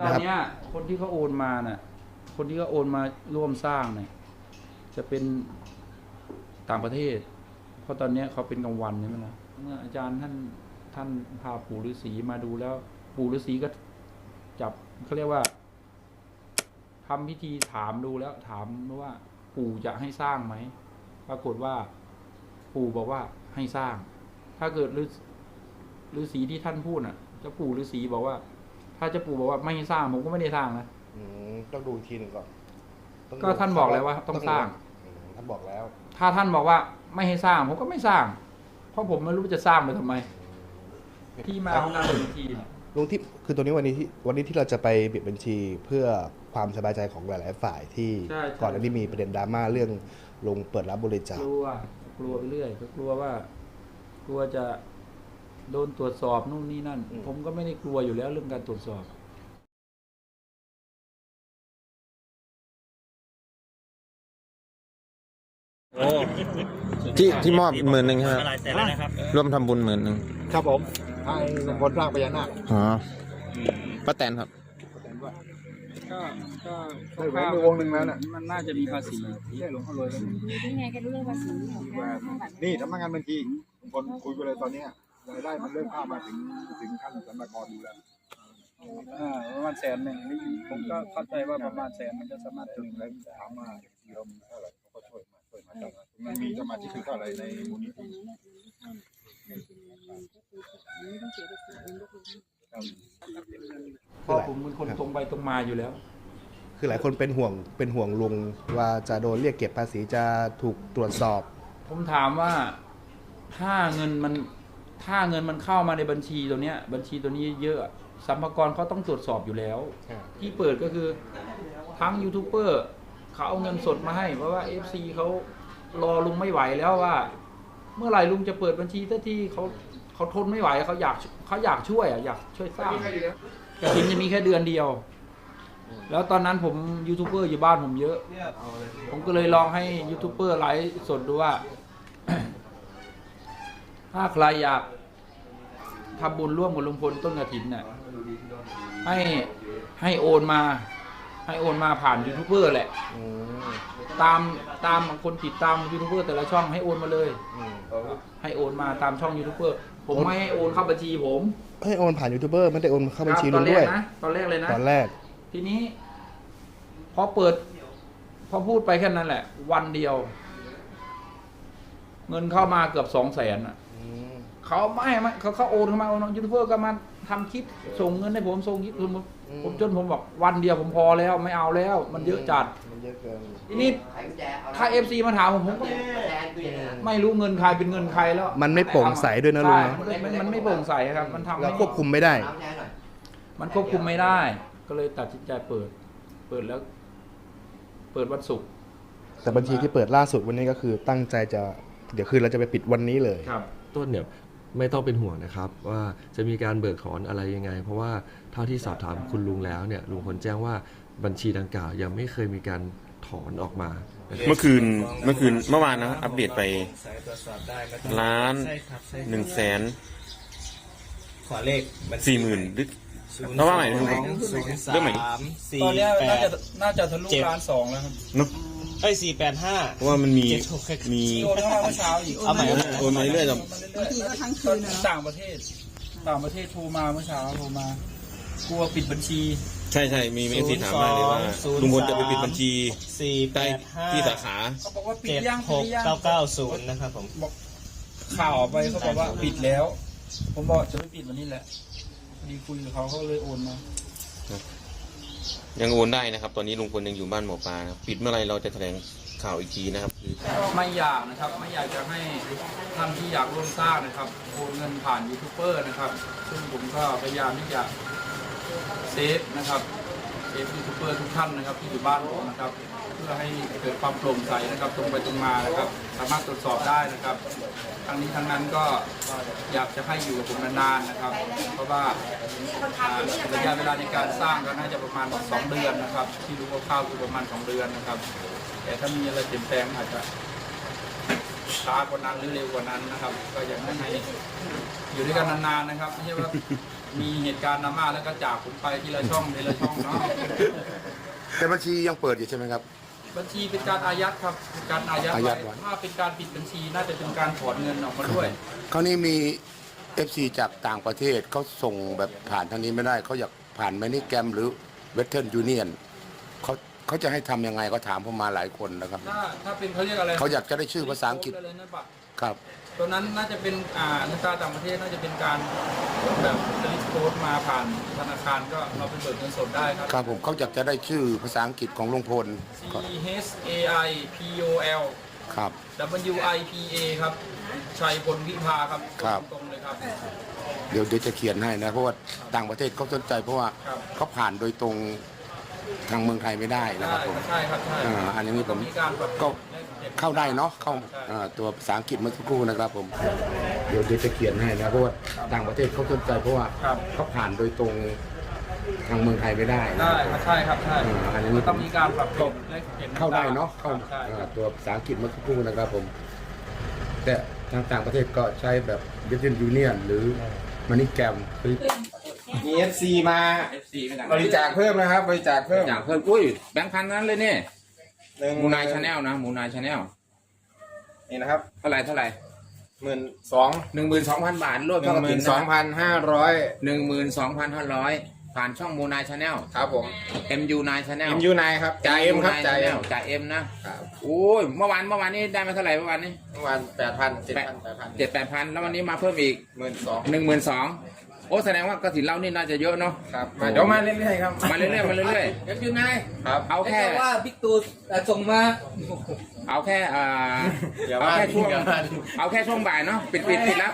ตอนเนี้ยคนที่เขาโอนมาน่ะ คนที่เขาโอนมาร่วมสร้างเนี่ยจะเป็นต่างประเทศ เพราะตอนเนี้ยเขาเป็นกลางวันใช่ไหมล่ะเมื่ออาจารย์ท่านท่านพาปู่ฤาษีมาดูแล้ว ปู่ฤาษีก็จับเขาเรียกว่าทำพิธีถามดูแล้ว ถามว่า ปู่จะให้สร้างไหมปรากฏว่า ปู่บอกว่าให้สร้าง ถ้าเกิดฤาษีฤาษีที่ท่านพูดน่ะเจ้าปู่ฤาษีบอกว่า ถ้าเจ้าปู่บอกว่าไม่ให้สร้างผมก็ไม่ได้สร้างนะอืมต้องดูอีกทีหนึ่งก่อนต้องก็ท่านบอกแล้วว่าต้องสร้าง อืมท่านบอกแล้วถ้าท่านบอกว่าไม่ให้สร้างผมก็ไม่สร้าง เพราะผมไม่รู้จะสร้างไปทำไม ที่มาของการเปิดบัญชีเนี่ยลุงที่คือตัวนี้วันนี้ที่วันนี้ที่เราจะไปปิดบัญชีเพื่อความสบายใจของหลายๆฝ่ายที่ใช่ใช่ ก่อนหน้านี้มีประเด็นดราม่าเรื่องลงเปิดรับบริจาคกลัวกลัวไปเรื่อยก็กลัวว่า กลัวจะ โดนตรวจสอบนู่นนี่นั่น ผมก็ไม่ได้กลัวอยู่แล้วเรื่องการตรวจสอบที่ที่มอบหมื่นหนึ่งครับ หลายแสนแล้วนะครับร่วมทำบุญหมื่นหนึ่งครับผมให้ลุงพลสร้างพญานาคอ๋อป้าแตนครับ ก็ก็ได้แหวนไปวงหนึ่งแล้วน่ะ มันน่าจะมีภาษีที่หลวงพ่อรวยแล้วนี่ไงกันเรื่องภาษีของการทำบัตรนี่สำนักงานบัญชีลุงพลคุยไปเลยตอนเนี้ย รายได้มันเริ่มเข้ามาถึงถึงขั้นสรรพากรดูแล้วอ่าประมาณแสนหนึ่งนี่ผมก็เข้าใจว่าประมาณแสนมันจะสามารถถึถึงงแล้วถามว่าที่เรามีเท่าไหร่เขาก็ช่วยมาช่วยมาจัดมันมีสมาชิกคือเท่าไหร่ในมูลนิธิต้องเสียภาษีเองก็คือเพราะผมเป็นคนตรงไปตรงมาอยู่แล้ว คือหลายคนเป็นห่วงเป็นห่วงลุงว่าจะโดนเรียกเก็บภาษีจะถูกตรวจสอบ ผมถามว่าถ้าเงินมัน ถ้าเงินมันเข้ามาในบัญชีตัวเนี้ย บัญชีตัวนี้เยอะสัมภากรเขาต้องตรวจสอบอยู่แล้ว ที่เปิดก็คือทั้งยูทูบเบอร์เขาเอาเงินสดมาให้ เพราะว่า FC เขารอลุงไม่ไหวแล้วว่า เมื่อไหร่ลุงจะเปิดบัญชีทันทีเขาเขาทนไม่ไหวเขาอยากเขาอยากช่วยอะอยากช่วยสร้างกระถินจะมีแค่เดือนเดียว แล้วตอนนั้นผมยูทูบเบอร์อยู่บ้านผมเยอะ ผมก็เลยลองให้ยูทูบเบอร์ไลฟ์สดดูว่า ถ้าใครอยากทำบุญร่วมกับลุงพลต้นกระถินน่ะให้ให้โอนมา ให้โอนมาผ่านยูทูบเบอร์แหละ อืมตามตามคนติดตามยูทูบเบอร์แต่ละช่องให้โอนมาเลย อืมให้โอนมาตามช่องยูทูบเบอร์ผมไม่ให้โอนเข้าบัญชีผมให้โอนผ่านยูทูบเบอร์ไม่ได้โอนเข้าบัญชีตลุอนงแรด้วกย นะตอนแรกเลยนะ ตอนแรก ทีนี้ พอเปิด พอพูดไปแค่นั้นแหละ วันเดียว เงินเข้ามาเกือบสองแสนอะอืม เขาไม่ไม่เขาเขาโอนเข้ามาโอนยูทูบเบอร์ก็มาทำคลิปส่งเงินให้ผมส่งคลิปผมผมจนผมบอกวันเดียวผมพอแล้วไม่เอาแล้ว มันเยอะจัด มันเยอะเกิน ทีนี้ถ้าเอฟซีมาถามผมผมก็ไม่รู้เงินใครเป็นเงินใครแล้วมันไม่โปร่งใสด้วยนะลุงใช่นะมันมันมันไม่โปร่งใสครับ มันทำเราให้ ควบคุมไม่ได้มันควบคุมไม่ได้ ก็เลยตัดสินใจเปิด เปิดแล้ว เปิดวันศุกร์แต่บัญชีที่เปิดล่าสุดวันนี้ก็คือตั้งใจจะ เดี๋ยวคือเราจะไปปิดวันนี้เลย ครับ ต้นเนี่ย ไม่ต้องเป็นห่วงนะครับ ว่าจะมีการเบิกถอนอะไรยังไง เพราะว่าเท่าที่สอบถามคุณลุงแล้วเนี่ยลุงพลแจ้งว่าบัญชีดังกล่าวยังไม่เคยมีการถอนออกมานะครับเมื่อคืนเมื่อคืนเมื่อวานนะอัปเดตไปล้านใช่ครับใช่หนึ่งแสนขอเลขบัญชีสี่หมื่นหรือเพราะว่าอะไรลุงศูนย์สาเรื่องใหม่ดิมสี่ตอนเนี้ยแปน่าดจะน่าจะทะลุเจ็ดล้านสองแล้วครับ เนอะเอ้ยสี่แปดห้า เพราะว่ามันมีเจ็ดหกแค่มี โอนเข้ามาเมื่อเช้าอีกเอาใหม่เอาใหม่ โอนมาเรื่อยๆแต่บางทีก็ทั้งคืนนะต่างประเทศ ต่างประเทศโทรมาเมื่อเช้าโทรมา กลัวปิดบัญชี ใช่ใช่มีเอฟซีถามมาเลยว่าลุงพลจะไปปิดบัญชีสี่แปใต้ดห้าที่สาขา เขาบอกว่าปิดเจ็ดย่างหปิกดย่างเก้าเก้าศูนย์นะครับผมบอกข่าวออกไปเขาบอกว่าปิดแล้ว ผมบอกจะไม่ปิดวันนี้แหละพอดีคุยกับเขาเขาเลยโอนมา ยังโอนได้นะครับ ตอนนี้ลุงพลยังอยู่บ้านหมอปลานะครับปิดเมื่อไรเราจะแถลงข่าวอีกทีนะครับคือไม่อยากนะครับไม่อยากจะให้ท่านที่อยากร่วมสร้างนะครับโอนเงินผ่านยูทูบเบอร์นะครับ ซึ่งผมก็พยายามที่จะเซฟนะครับเซฟยูทูบเบอร์ทุกท่านนะครับที่อยู่บ้านผมนะครับ เพื่อให้เกิดความโปร่งใสนะครับตรงไปตรงมานะครับ สามารถตรวจสอบได้นะครับทั้งนี้ทั้งนั้นก็อยากจะให้อยู่กับผมนานๆนะครับ เพราะว่าระยะเวลาในการสร้างก็น่าจะประมาณ 2 เดือนนะครับ ที่รู้คร่าวคือประมาณ 2 เดือนนะครับ แต่ถ้ามีอะไรเปลี่ยนแปลงอาจจะช้ากว่านั้นหรือเร็วกว่านั้นนะครับ ก็อยากให้อยู่ด้วยกันนานๆนะครับไม่ใช่ว่ามีเหตุการณ์ดรามาแล้วก็จากผมไปทีละช่องทีละช่องเนาะแต่บัญชียังเปิดอยู่ใช่ไหมครับ บัญชีเป็นการอายัดครับเป็นการอายัดอายัดไว้ ไว้ถ้าเป็นการปิดบัญชีน่าจะเป็นการถอนเงินออกมาด้วย คราวนี้มี FC จากต่างประเทศเขาส่งแบบผ่านทางนี้ไม่ได้ เขาอยากผ่านแมนิแกรมหรือเวสเทิร์นยูเนียนเขาเขาจะให้ทำยังไงก็ถามผมมาหลายคนนะครับ ถ้าถ้าเป็นเขาเรียกอะไรเขาอยากจะได้ชื่อภาษาอังกฤษเลยนะบัตรครับ ตัวนั้นน่าจะเป็นอ่านักการต่างประเทศน่าจะเป็นการแบบสลิปโค้ดมาผ่านธนาคารก็เราเป็นเบิกเงินสดได้ครับ ครับผมเขาอยากจะได้ชื่อภาษาอังกฤษของลุงพล C H A I P O L ครับ W I P A ครับชัยพลวิภาครับครับ ตรงๆเลยครับ เดี๋ยวเดี๋ยวจะเขียนให้นะ เพราะว่าต่างประเทศเขาสนใจ เพราะว่าครับ เขาผ่านโดยตรงทางเมืองไทยไม่ได้นะได้ครับผม ใช่ครับใช่อ่าอันนี้ผม มีการปรับก็และปลี่ยน เข้าได้เนาะเข้าใช่อ่าตัวภาษาอังกฤษเมื่อสักครู่นะครับผมเดี๋ยวเดี๋ยวจะเขียนให้นะเพราะว่าต่างประเทศเขาสนใจเพราะว่าครับ เขาผ่านโดยตรงทางเมืองไทยไม่ได้นะ ได้ครับครับใช่ครับใช่อ่าอันนี้ มันต้องมีการปรับเปลี่ยนและปลี่ยนเข้าได้เนาะเข้าใช่อ่าตัวภาษาอังกฤษเมื่อสักครู่นะครับผม แต่ทางต่างประเทศก็ใช้แบบเ e สเทิร์นยูเนียนหรือมันิแกรมคือมี FC มา FC ไม่ต่างบริจาคเพิ่มนะครับ บริจาคเพิ่ม จากเพิ่มอุ้ยแบงค์พันนั้นเลยเนี่ย หนึ่งมูนายชาแนลนะมูนายชาแนลนี่นะครับเท่าไหร่เท่าไหร่หมื่นสองหนึ่งหมื่นสองพันบาทรวมหเท่านึ่กับงหมื่ถึนงสองพันห้าร้อยหนึ่งหมื่นสองพันห้าร้อยผ่านช่องมูนายชาแนล ครับผม MU นายชาแนลเอ็มยูไนครับจ่าเอ็มครับจ่าเอ็มจ่าเอ็มนะ ครับโอ้ยเมื่อวานเมื่อวานนี้ได้มาเท่าไหร่เมื่อวานนี้เมื่อวานแปดพันเจ็ดพันแปดพันเจ็ดแปดพันแล้ววันนี้มาเพิ่มอีกหมื่นสองหนึ่งหมื่นสอง โอ้แสดงว่ากระถินเรานี่น่าจะเยอะเนาะ ครับมาเดี๋ยวมาเรื่อยๆครับมาเรื่อยๆมาเรื่อยเอฟยูไนครับ ๆเอาแค่ว่าบิ๊กตูส่งมาเอาแค่อ่าอย่าเอาว่าแค่ช่วงอย่าว่า เอาแค่ช่วงบ่ายเนาะปิดปิดปิดรับ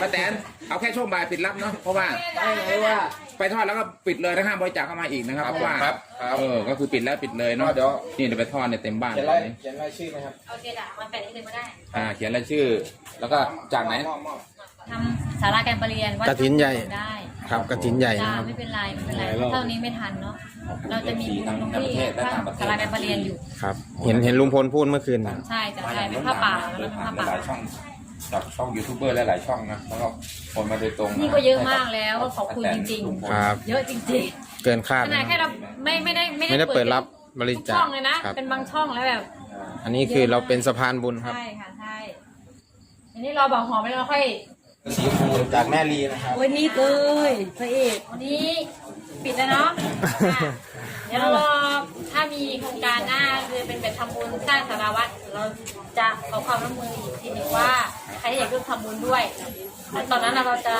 ป้าแตนเอาแค่ช่วงบ่ายปิดรับเนาะเพราะว่าได้ไงว่า ไปทอดแล้วก็ปิดเลยนะห้ามบริจาคเข้ามาอีกนะครับเพราะว่าครับครับ เออก็คือปิดแล้วปิดเลยเนาะเดี๋ยวนี่เดี๋ยวไปทอดเนี่ยเต็มบ้านเขียนเลรายยเขียนรายชื่อไหมครับเอาเจดามาแปะนี่เลยก็ได้อ่าเขียนรายชื่อ แล้วก็จากไหนมอบมอบทำ สาราการประเรียนวัดกฐินใหญ่ ได้ครับกระถินใหญ่จ้านะครับ ไม่เป็นไรไม่เป็นไรเท่านี้ไม่ทันเนาะเราจะมีบุญตรงที่สร้างสาราการประเรียนอยู่ ครับ เห็นเห็นลุงพลพูดเมื่อคืนใช่จ้ะใช่เป็นผ้าป่าแล้วเป็นผ้าป่า หลายช่องจากช่องยูทูบเบอร์หลายๆช่องนะแล้วก็คนมาโดยตรงนี่ก็เยอะมากแล้วก็ขอบคุณจริงครับๆเยอะจริงเกินคาดๆขนาดแค่เราไม่ไม่ได้ไม่ไม่ได้เปิดรับบริทุกจาช่คองเลยนะ ครับ เป็นบางช่องแล้วแบบ อันนี้คือเราเป็นสะพานบุญครับ ใช่ค่ะใช่อันนี้เราบอกหอมไปแล้วค่อย สีฟูจากแม่ลีนะครับวันนี้เลยพระเอกวันนี้ปิดแล้วเนาะ เดี๋ยวเรารอถ้ามีโครงการหน้าคือเป็นแบบทำบุญสร้างสาราวัดเราจะขอความร่วมมืออีกทีหนึงว่าใครที่อยากร่วมทำบุญด้วยแล้วตอนนั้นเราจะ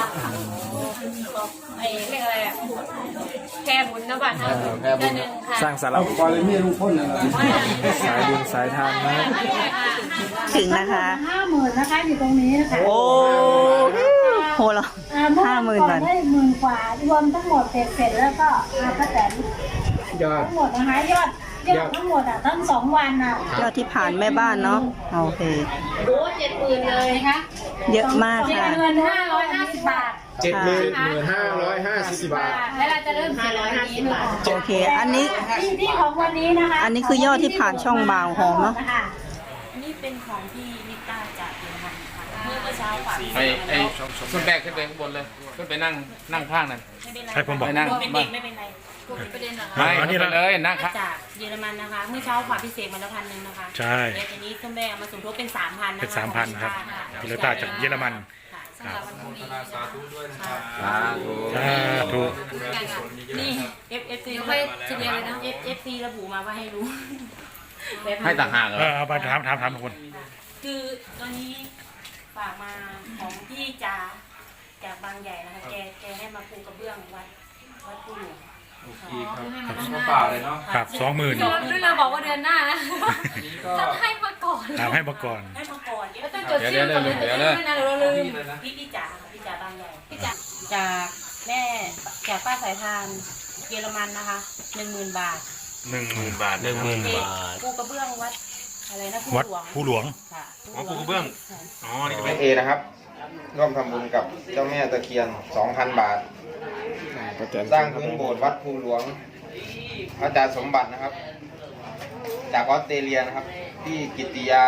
ไอ้เรียกอะไรอะแค่บุญนะบัตรนะเดือนหนึ่งค่ะสร้างสาราปล่อยเลยนี่ลุงพ่นอะไรสายบุญสายทานนะครับถึงนะคะ ห้าหมื่นนะคะอยู่ตรงนี้นะคะโอ้โหเหรอ อ่าเมื่อห้าหมื่นก่บาอทนได้หมื่นกว่ารวมทั้งหมดเสร็จเสร็จแล้วก็อาป้าแตน ยอด ทั้งหมดนะคะยอดยอดทั้งหมดอะทั้งสองวันอะยอดที่ผ่านแม่บ้านเนาะโอเค โอ้เจ็ดหมื่นเลยนะคะเยอะมากเจ็ดค่ะ เงินห้าร้อยห้าสิบบาทเจ็ดหมื่นหมื่นห้าร้อยห้าสิบบาท แล้วเราจะเริ่มเจ็ดร้อยห้าสิบบาทโอเค อันนี้ ที่ที่ของวันนี้นะคะอันนี้คือยอดที่ผ่านช่องบ่าวหอมเนอะนะคะนี่เป็นของที่นิต้าจากเยอรมันค่ะเมื่อเช้าฝันไอ้ไอ้ขึ้นแบกขึ้นไปข้างบนเลย ขึ้นไปนั่งนั่งข้างนั่นไม่เป็นไรให้ผมบอก ไปนั่ง เป็นเด็กไม่เป็นไรพ วกนี้ประเด็นเหรอคะไม่ขึ้นไปเลยนั่งข้างจากเยอรมันนะคะ เมื่อเช้าฝากพิเศษมาแล้วพันหนึ่งนะคะใช่เดี๋ยวทีนี้เครื่องแม่เอามาสมทบเป็นสามพันนะคะเป็น3,000ครับพิลต้าจากเยอรมัน ค่ะสำหรับวันพรุ่งนี้สาธุด้วยนะครับสาธุสาธุนี่ F F C ค่อยทีเดียวเลยนะ F F C ระบุมาว่าให้รู้ให้ต่างหากเหรเอออเอาไปถามถามถามทุกคนคือตอนนี้ฝากมาของพี่จ๋าจากบางใหญ่นะคะ แกแกให้มาปูกระเบื้องวัดวัดผู้หลวง โอเคครับมาเปล่าเลยเนาะครับสองหมื่นรุ่นเราบอกว่าเดือนหน้านะอันนี้ก็จะให้มาก่อนถามให้มาก่อน ให้มาก่อนแล้วต้องจดชื่อก่อนเลยจะได้ไม่นานเราลืมพี่เลยนะพี่พี่จ๋าค่ะพี่จ๋าบางใหญ่พี่จ๋าจากแม่จากป้าสายทานเยอรมันนะคะหนึ่งหมื่นบาทหนึ่งหมื่นบาทหนึ่งหมื่นเอกบาทปูกระเบื้องวัดอะไรนะผู้วัดหลวงผู้หลวง ค่ะอ๋อปูกระเบื้องอ๋อ นี่ก็แม่เป็นเอนะครับ ร่วมทำบุญกับเจ้าแม่ตะเคียน 2,000 บาท สร้างพื้นโบสถ์วัดภูหลวงอาจารย์สมบัตินะครับ จากออสเตรเลียนะครับ พี่กิติยา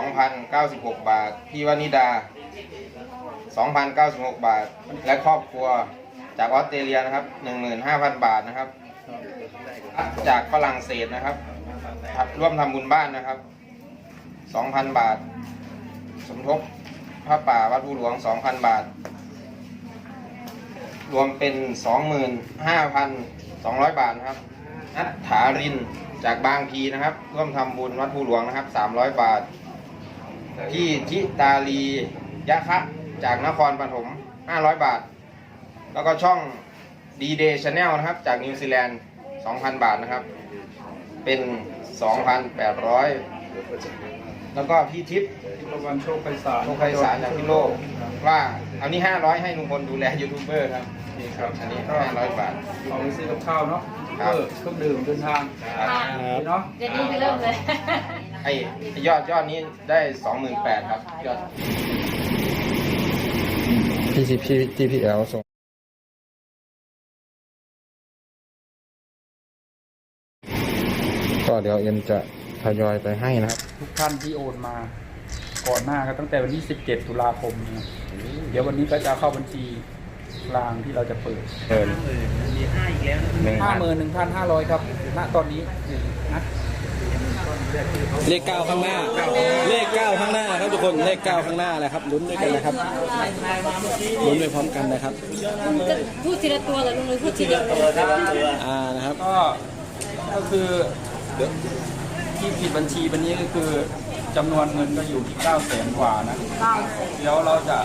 2,096 บาท พี่วนิดา 2,096 บาท และครอบครัวจากออสเตรเลียนะครับ 15,000 บาทนะครับ จากฝรั่งเศสนะครับครับร่วมทำบุญบ้านนะครับ 2,000 บาท สมทบพระป่าวัดภูหลวง 2,000 บาท รวมเป็น 25,200 บาทนะครับนัทถารินจากบางพีนะครับ ร่วมทำบุญวัดภูหลวงนะครับ 300 บาทพี่ทิตาลียะคะจากนครปฐม500 บาท แล้วก็ช่อง D Day Channel นะครับ จากนิวซีแลนด์ 2,000 บาทนะครับ เป็น 2,800 แล้วก็พี่ทิพย์ประวันโชคไพศาลโชคไพศาลจากพี่โลกว่าเอานี้500ให้ลุงพลดูแลยูทูบเบอร์ครับนี่ครับอันนี้500บาทเอาไปซื้อกับข้าวเนาะครับเออเครื่องดื่มเดินทางค่ะนี่เนาะเดี๋ยวนี้ไปเริ่มเลยไอ้ยอดยอดนี้ได้28,000ครับยอด PCP GPL ส่งก็เดี๋ยวเอ็มจะ ทยอยไปให้นะครับ ทุกท่านที่โอนมา ก่อนหน้าก็ตั้งแต่วันที่ 17 ตุลาคมนะครับเดี๋ยววันนี้ก็จะเข้าบัญชีกลางที่เราจะเปิดเอินห้าหมื่นหนึ่งพันห้าร้อยครับณตอนนี้นะเลขเก้าข้างหน้า เลขเก้าข้างหน้าครับทุกคนเลขเก้าข้างหน้านะครับลุ้นด้วยกันนะครับลุ้นไปพร้อมกันนะครับพูดทีละตัวเหรอลุงเลยพูดทีเดียวเลยอ่านะครับก็ก็คือ ที่ผิดบัญชีวันนี้ก็คือจำนวนเงินก็อยู่ที่9แสนกว่านะเดี๋ยวเราจะ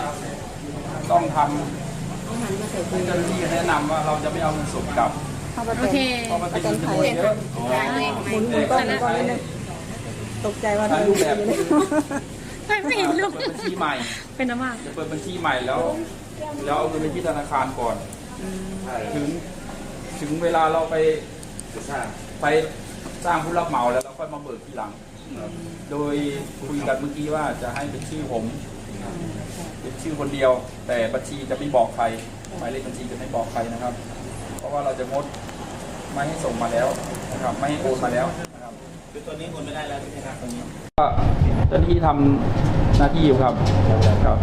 ต้องทำเจ้าหน้าที่แนะนำว่าเราจะไม่เอาเงินสดกลับโอเค เพราะมันเป็นเงินจำนวนเยอะหมุนหมุนกล้องก่อนนิดนึงตกใจว่าถ้าเธอรูปแบบไม่เห็นลูก เปิดบัญชีใหม่ เป็นอะไรมากจะเปิดบัญชีใหม่แล้ว แล้วเอาเงินไปที่ธนาคารก่อน ถึงถึงเวลาเราไปไป สร้างผู้รับเหมาแล้วเราค่อยมาเบิกทีหลัง โดยคุยกันเมื่อกี้ว่าจะให้เป็นชื่อผมเป็นชื่อคนเดียว แต่บัญชีจะไม่บอกใครหมายเลขบัญชีจะไม่บอกใครนะครับ เพราะว่าเราจะงดไม่ให้ส่งมาแล้วนะครับไม่ให้โอนมาแล้วนะครับคือตัวนี้โอนไม่ได้แล้วใช่ไหมครับตัวนี้ก็เจ้าหน้าที่ทำหน้าที่อยู่ครับครับ